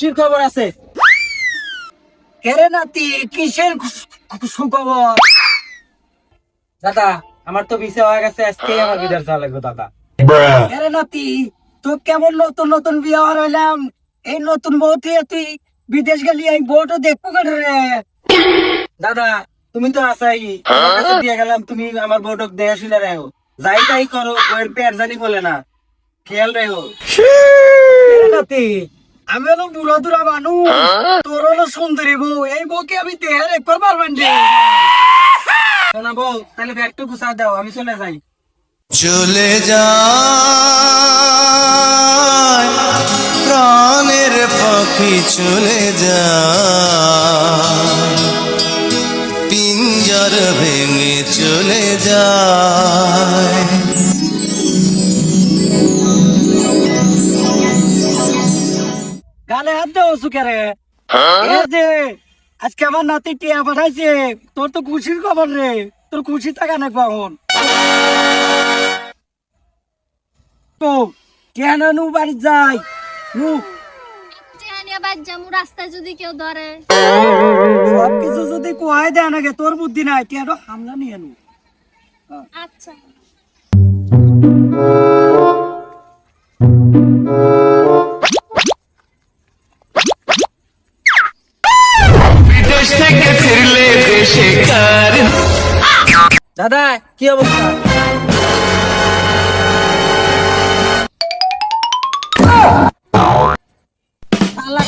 কি খবর আছে? নাতি কিসের সুখবর? দাদা আমার তো ভিসা হয়ে গেছে আজকে আমার বিদেশ যাওয়া লাগবে দাদা। এরে নাতি তুই কেমন নতুন নতুন বিয়ে হইলাম? এই নতুন বউ তুই বিদেশ গেলি এই বউটা দেখব কেন রে? দাদা তুমি তো আসাই দিয়ে গেলাম তুমি আমার বউটক দেখে শুনে রাখো যাই তাই করো বউয়ের পেট জানি বলে না। খেয়াল রেখো নাতি আমি হলো বুড়া দুরা মানুষ। তোর হলো সুন্দরী বউ। এই বউকে আমি দেহে একবার পারবেন শোনা বউ তাহলে ব্যাগটু গুছা দাও আমি চলে যাই। চলে যায় প্রাণের পাখি চলে যায়। পিঞ্জর ভেঙে চলে যায়। গালে হাত দেও সুখেরে যে আজকে আমার নাতি টিয়া পাঠাইছে তোর তো খুশির খবর রে। তোর খুশি তো কেন নু বাড়ি যাই? নু। রাস্তায় যদি কেউ ধরে। সব কিছু যদি কোয়াই দেয় নাকি তোর বুদ্ধি নাই টিয়াটা হামলা নিয়ে নু? আচ্ছা। বিদেশ থেকে ফিরলে দেশে কার দাদা কি অবস্থা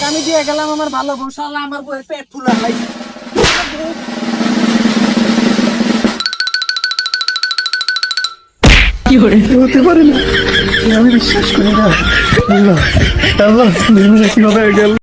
আমি দিয়ে গেলাম আমার ভালো বউ শালা আমার বউয়ের পেট ফুলা ভাই হতে পারে না আমি বিশ্বাস করি না আল্লাহ আল্লাহ কি গেল